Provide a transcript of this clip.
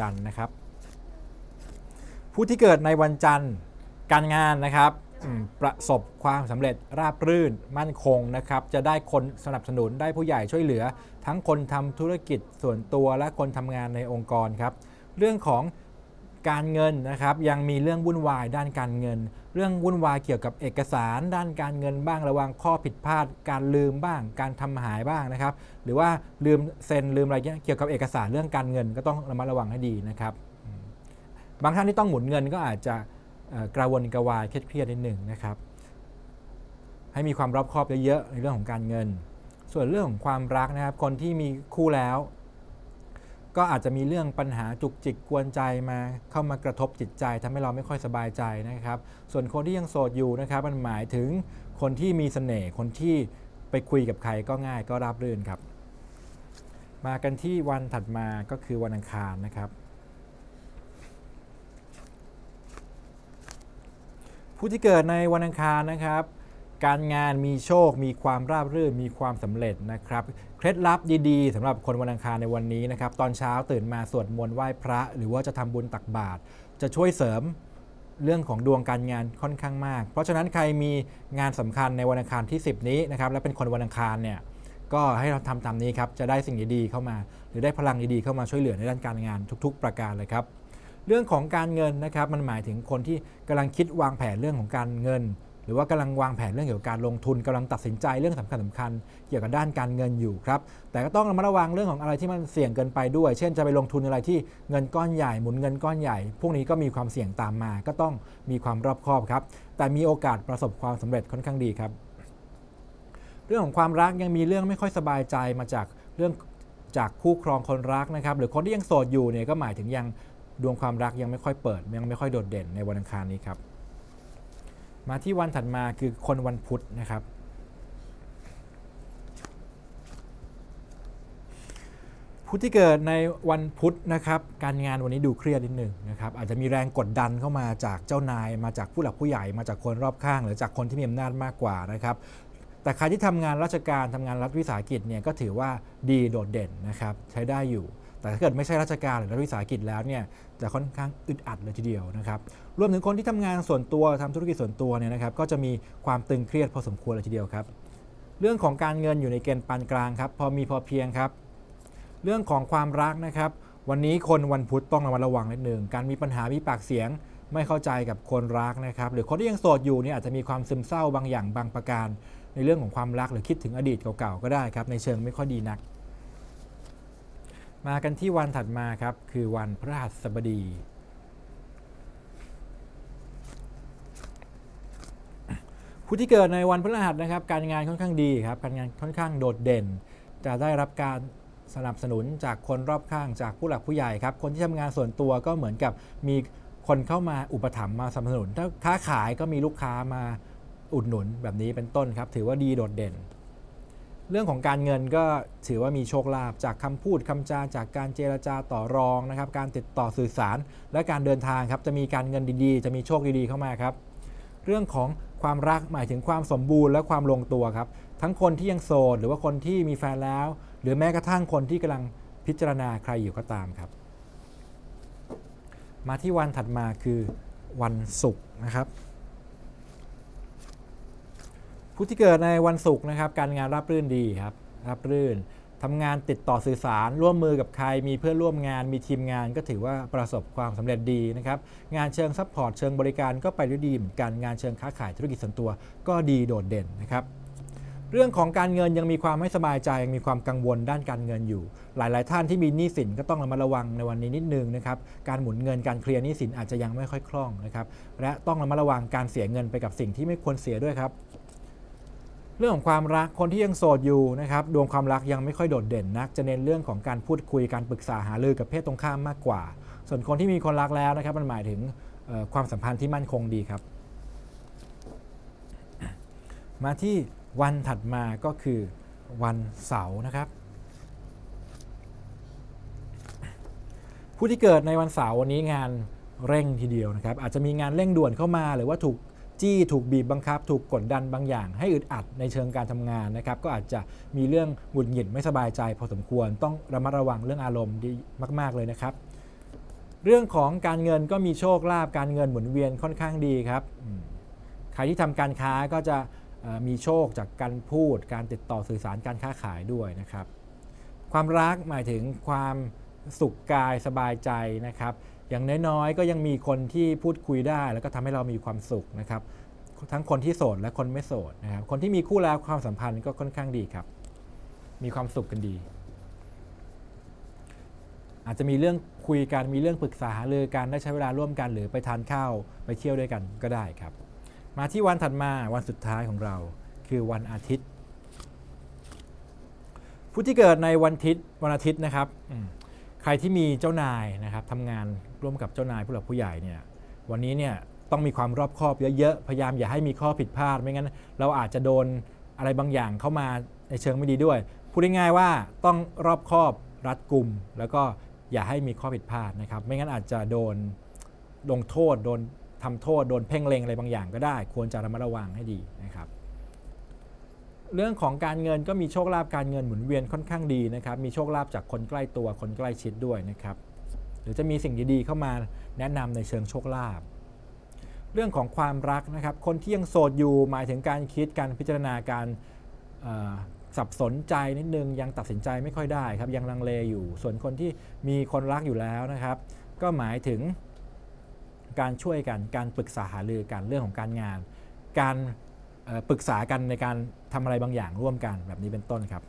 จันทร์นะครับ ผู้ที่เกิดในวันจันทร์การงานนะครับประสบความสำเร็จราบรื่นมั่นคงนะครับ จะได้คนสนับสนุนได้ผู้ใหญ่ช่วยเหลือ ทั้งคนทำธุรกิจส่วนตัวและคนทำงานในองค์กรครับ เรื่องของ การเงินนะครับยังมีเรื่องวุ่นวายด้านการเงิน เรื่องวุ่นวายเกี่ยวกับเอกสาร ด้านการเงินบ้างระวังข้อผิดพลาด การลืมบ้าง การทำหายบ้างนะครับ หรือว่าลืมเซ็นลืมอะไรเงี้ยเกี่ยวกับเอกสารเรื่องการเงินก็ต้องระมัดระวังให้ดีนะครับ บางท่านที่ต้องหมุนเงินก็อาจจะเอ่อกระวนกระวายเครียดนิดหนึ่งนะครับ ให้มีความรอบคอบเยอะๆในเรื่องของการเงิน ส่วนเรื่องของความรักนะครับ คนที่มีคู่แล้ว ก็อาจจะมีเรื่องปัญหาจุกจิกกวนใจมาเข้ามากระทบจิตใจทำให้เราไม่ค่อยสบายใจนะครับ ส่วนคนที่ยังโสดอยู่นะครับมันหมายถึงคนที่มีเสน่ห์คนที่ไปคุยกับใครก็ง่ายก็ราบรื่นครับ มากันที่วันถัดมาก็คือวันอังคารนะครับ ผู้ที่เกิดในวันอังคารนะครับ การงานมีโชค มีความราบรื่น มีความสำเร็จนะครับ เคล็ดลับดีๆสำหรับคนวันอังคารในวันนี้นะครับ ตอนเช้าตื่นมาสวดมนต์ไหว้พระ หรือว่าจะทำบุญตักบาตรจะช่วยเสริมเรื่องของดวงการงานค่อนข้างมาก เพราะฉะนั้นใครมีงานสำคัญในวันอังคารที่ 10 นี้นะครับ และเป็นคนวันอังคารเนี่ยก็ให้เราทำตามนี้ครับ จะได้สิ่งดีๆเข้ามา หรือได้พลังดีๆเข้ามาช่วยเหลือในด้านการงานทุก ๆ ประการเลยครับ เรื่องของการเงินนะครับ มันหมายถึงคนที่กำลังคิดวางแผนเรื่องของการเงิน รือว่ากำลังวางแผนเรื่องเกี่ยวกับการลงทุนกำลังตัดสินใจเรื่องสำคัญสำคัญเกี่ยวกับด้านการเงินอยู่ครับแต่ก็ต้องระมัดระวังเรื่องของอะไรที่มันเสี่ยงเกินไปด้วย เช่นจะไปลงทุนอะไรที่เงินก้อนใหญ่หมุนเงินก้อนใหญ่ พวกนี้ก็มีความเสี่ยงตามมา ก็ต้องมีความรอบคอบครับแต่มีโอกาสประสบความสำเร็จค่อนข้างดีครับเรื่องของความรักยังมีเรื่องไม่ค่อยสบายใจมาจากเรื่องจากคู่ครองคนรักนะครับ หรือคนที่ยังโสดอยู่เนี่ยก็หมายถึงยังดวงความรักยังไม่ค่อยเปิด ยังไม่ค่อยโดดเด่นในวันอังคารนี้ครับ มาที่วันถัดมาคือคนวันพุธนะครับผู้ที่เกิดในวันพุธนะครับการงานวันนี้ดูเครียดนิดหนึ่งนะครับอาจจะมีแรงกดดันเข้ามาจากเจ้านาย มาจากผู้หลักผู้ใหญ่มาจากคนรอบข้าง หรือจากคนที่มีอำนาจมากกว่านะครับแต่ใครที่ทำงานราชการทำงานรัฐวิสาหกิจเนี่ยก็ถือว่าดีโดดเด่นนะครับใช้ได้อยู่ แต่ถ้าเกิดไม่ใช่ราชการหรือรัฐวิสาหกิจแล้วเนี่ยจะค่อนข้างอึดอัดเลยทีเดียวนะครับรวมถึงคนที่ทำงานส่วนตัวทำธุรกิจส่วนตัวเนี่ยนะครับก็จะมีความตึงเครียดพอสมควรเลยทีเดียวครับ เรื่องของการเงินอยู่ในเกณฑ์ปานกลางครับพอมีพอเพียงครับ เรื่องของความรักนะครับ วันนี้คนวันพุธต้องระมัดระวังนิดหนึ่งการมีปัญหามีปากเสียงไม่เข้าใจกับคนรักนะครับ หรือคนที่ยังโสดอยู่เนี่ยอาจจะมีความซึมเศร้าบางอย่างบางประการ ในเรื่องของความรักหรือคิดถึงอดีตเก่าๆก็ได้ครับในเชิงไม่ค่อยดีนัก มากันที่วันถัดมาครับ คือวันพฤหัสบดี ผู้ที่เกิดในวันพฤหัสนะครับ การงานค่อนข้างดีครับ การงานค่อนข้างโดดเด่น จะได้รับการสนับสนุนจากคนรอบข้างจากผู้หลักผู้ใหญ่ครับ คนที่ทำงานส่วนตัวก็เหมือนกับมีคนเข้ามาอุปถัมภ์มาสนับสนุน ถ้าค้าขายก็มีลูกค้ามาอุดหนุนแบบนี้เป็นต้นครับ ถือว่าดีโดดเด่น เรื่องของการเงินก็ถือว่ามีโชคลาภจากคำพูดคำจาจากการเจรจาต่อรองนะครับ การติดต่อสื่อสาร และการเดินทางครับจะมีการเงินดีๆ จะมีโชคดีๆเข้ามาครับ เรื่องของความรักหมายถึงความสมบูรณ์และความลงตัวครับ ทั้งคนที่ยังโสดหรือว่าคนที่มีแฟนแล้ว หรือแม้กระทั่งคนที่กำลังพิจารณาใครอยู่ก็ตามครับ มาที่วันถัดมาคือวันศุกร์นะครับ ผู้ที่เกิดในวันศุกร์นะครับ การงานราบรื่นดีครับราบรื่นทำงานติดต่อสื่อสารร่วมมือกับใคร มีเพื่อนร่วมงานมีทีมงานก็ถือว่าประสบความสำเร็จดีนะครับ งานเชิงซัพพอร์ตเชิงบริการก็ไปด้วยดีเหมือนกันงานเชิงค้าขายธุรกิจส่วนตัว ก็ดีโดดเด่นนะครับ เรื่องของการเงินยังมีความไม่สบายใจยังมีความกังวลด้านการเงินอยู่ หลาย ๆ ท่านที่มีหนี้สินก็ต้องระมัดระวังในวันนี้นิดนึงนะครับการหมุนเงินการเคลียร์หนี้สินอาจจะยังไม่ค่อยคล่องนะครับและต้องระมัดระวังการเสียเงินไปกับสิ่งที่ไม่ควรเสียด้วยครับ เรื่องของความรักคนที่ยังโสดอยู่นะครับดวงความรักยังไม่ค่อยโดดเด่นนัก จะเน้นเรื่องของการพูดคุยการปรึกษาหารือกับเพศตรงข้ามมากกว่า ส่วนคนที่มีคนรักแล้วนะครับมันหมายถึงความสัมพันธ์ที่มั่นคงดีครับ มาที่วันถัดมาก็คือวันเสาร์นะครับ ผู้ที่เกิดในวันเสาร์วันนี้งานเร่งทีเดียวนะครับอาจจะมีงานเร่งด่วนเข้ามาหรือว่าถูก จี้ถูกบีบบังคับ ถูกกดดันบางอย่าง ให้อึดอัดในเชิงการทำงานนะครับก็อาจจะมีเรื่องหงุดหงิดไม่สบายใจพอสมควร ต้องระมัดระวังเรื่องอารมณ์ดีมาก ๆเลยนะครับ เรื่องของการเงินก็มีโชคลาภการเงินหมุนเวียนค่อนข้างดีครับใครที่ทำการค้าก็จะมีโชคจากการพูด การติดต่อสื่อสารการค้าขายด้วยนะครับ ความรักหมายถึงความสุขกายสบายใจนะครับ อย่างน้อยๆ ก็ยังมีคนที่พูดคุยได้ แล้วก็ทำให้เรามีความสุขนะครับ ทั้งคนที่โสดและคนไม่โสดนะครับ คนที่มีคู่แล้วความสัมพันธ์ก็ค่อนข้างดีครับ มีความสุขกันดี อาจจะมีเรื่องคุยกันมีเรื่องปรึกษาหารือกันได้ใช้เวลาร่วมกัน หรือไปทานข้าวไปเที่ยวด้วยกันก็ได้ครับ มาที่วันถัดมาวันสุดท้ายของเรา คือวันอาทิตย์ ผู้ที่เกิดในวันอาทิตย์วันอาทิตย์นะครับใครที่มีเจ้านายนะครับทำงาน ร่วมกับเจ้านายผู้หลักผู้ใหญ่เนี่ยวันนี้เนี่ยต้องมีความรอบคอบเยอะๆ พยายามอย่าให้มีข้อผิดพลาด ไม่งั้นเราอาจจะโดนอะไรบางอย่างเข้ามาในเชิงไม่ดีด้วย พูดง่ายๆว่าต้องรอบคอบรัดกุมแล้วก็อย่าให้มีข้อผิดพลาดนะครับ ไม่งั้นอาจจะโดนลงโทษ โดนทำโทษ โดนเพ่งเลงอะไรบางอย่างก็ได้ ควรจะระมัดระวังให้ดีนะครับ เรื่องของการเงินก็มีโชคลาภการเงินหมุนเวียนค่อนข้างดีนะครับ มีโชคลาภจากคนใกล้ตัวคนใกล้ชิดด้วยนะครับ หรือจะมีสิ่งดีๆเข้ามาแนะนำในเชิงโชคลาภเรื่องของความรักนะครับ คนที่ยังโสดอยู่หมายถึงการคิดการพิจารณาการสับสนใจนิดนึงยังตัดสินใจไม่ค่อยได้ครับยังลังเลอยู่ ส่วนคนที่มีคนรักอยู่แล้วนะครับ ก็หมายถึงการช่วยกันการปรึกษาหารือกันเรื่องของการงาน การปรึกษากันในการทำอะไรบางอย่างร่วมกันแบบนี้เป็นต้นครับ